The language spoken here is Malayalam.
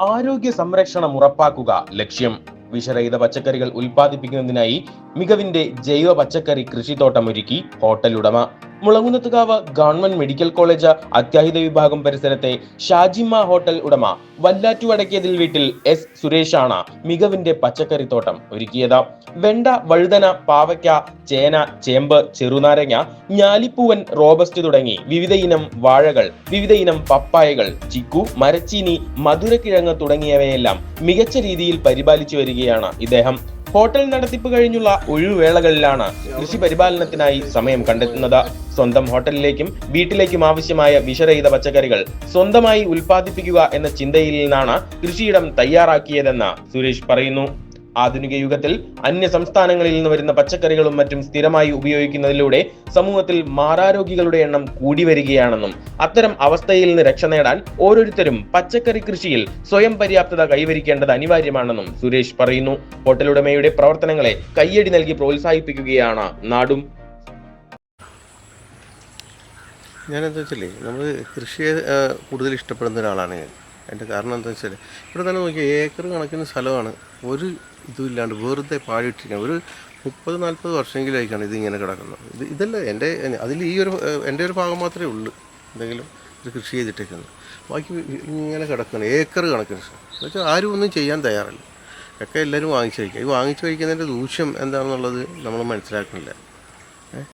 ആരോഗ്യ സംരക്ഷണം ഉറപ്പാക്കുക ലക്ഷ്യം. വിഷരഹിത പച്ചക്കറികൾ ഉൽപ്പാദിപ്പിക്കുന്നതിനായി മികവിന്റെ ജൈവ പച്ചക്കറി കൃഷിത്തോട്ടം ഒരുക്കി മുളങ്ങുന്നത്തുകാവ് ഗവൺമെന്റ് മെഡിക്കൽ കോളേജ് അത്യാഹിത വിഭാഗം പരിസരത്തെ ഷാജിമ്മ ഹോട്ടൽ ഉടമ വല്ലാറ്റുവടക്കിയതിൽ വീട്ടിൽ എസ് സുരേഷാണ് മികവിന്റെ പച്ചക്കറിത്തോട്ടം ഒരുക്കിയത്. വെണ്ട വഴുതന പാവയ്ക്ക ചേന ചേമ്പ് ചെറുനാരങ്ങ ഞാലിപ്പൂവൻ റോബസ്റ്റ് തുടങ്ങി വിവിധ ഇനം വാഴകൾ വിവിധ ഇനം പപ്പായകൾ ചിക്കു മരച്ചീനി മധുരക്കിഴങ്ങ് തുടങ്ങിയവയെല്ലാം മികച്ച രീതിയിൽ പരിപാലിച്ചു വരികയാണ് ഇദ്ദേഹം. ഹോട്ടൽ നടത്തിപ്പ് കഴിഞ്ഞുള്ള ഒഴിവുവേളകളിലാണ് കൃഷി പരിപാലനത്തിനായി സമയം കണ്ടെത്തുന്നത്. സ്വന്തം ഹോട്ടലിലേക്കും വീട്ടിലേക്കും ആവശ്യമായ വിഷരഹിത പച്ചക്കറികൾ സ്വന്തമായി ഉൽപ്പാദിപ്പിക്കുക എന്ന ചിന്തയിൽ നിന്നാണ് കൃഷിയിടം തയ്യാറാക്കിയതെന്ന് സുരേഷ് പറയുന്നു. ആധുനിക യുഗത്തിൽ അന്യ സംസ്ഥാനങ്ങളിൽ നിന്ന് വരുന്ന പച്ചക്കറികളും മറ്റും സ്ഥിരമായി ഉപയോഗിക്കുന്നതിലൂടെ സമൂഹത്തിൽ മാറാരോഗികളുടെ എണ്ണം കൂടി വരികയാണെന്നും അത്തരം അവസ്ഥയിൽ നിന്ന് രക്ഷ നേടാൻ ഓരോരുത്തരും പച്ചക്കറി കൃഷിയിൽ സ്വയം പര്യാപ്തത കൈവരിക്കേണ്ടത് അനിവാര്യമാണെന്നും സുരേഷ് പറയുന്നു. ഹോട്ടലുടമയുടെ പ്രവർത്തനങ്ങളെ കയ്യടി നൽകി പ്രോത്സാഹിപ്പിക്കുകയാണ് നാടും. ഞാൻ എന്താ വെച്ചാലേ നമ്മൾ കൃഷിയെ കൂടുതൽ ഇഷ്ടപ്പെടുന്ന ഒരാളാണ് ഞാൻ. എന്റെ കാരണം എന്താണെന്ന് വെച്ചാൽ ഇവിടെ തന്നെ നോക്കിയാൽ ഏക്കർ കണക്കിന് സ്ഥലമാണ്. ഒരു ഇതുമില്ലാണ്ട് വെറുതെ പാടിയിട്ടിരിക്കുന്നത് ഒരു മുപ്പത് നാൽപ്പത് വർഷമെങ്കിലേക്കാണ് ഇതിങ്ങനെ കിടക്കുന്നത്. ഇത് ഇതല്ല എന്റെ അതിൽ ഈ ഒരു എന്റെ ഒരു ഭാഗം മാത്രമേ ഉള്ളൂ എന്തെങ്കിലും ഒരു കൃഷി ചെയ്തിട്ടേക്കുന്നത്. ബാക്കി ഇങ്ങനെ കിടക്കുന്നത് ഏക്കർ കണക്കിന് എന്ന് വെച്ചാൽ ആരും ഒന്നും ചെയ്യാൻ തയ്യാറല്ല. ഒക്കെ എല്ലാവരും വാങ്ങിച്ചു കഴിക്കുക. ഈ വാങ്ങിച്ചു കഴിക്കുന്നതിന്റെ ദൂഷ്യം എന്താണെന്നുള്ളത് നമ്മൾ മനസ്സിലാക്കുന്നില്ല.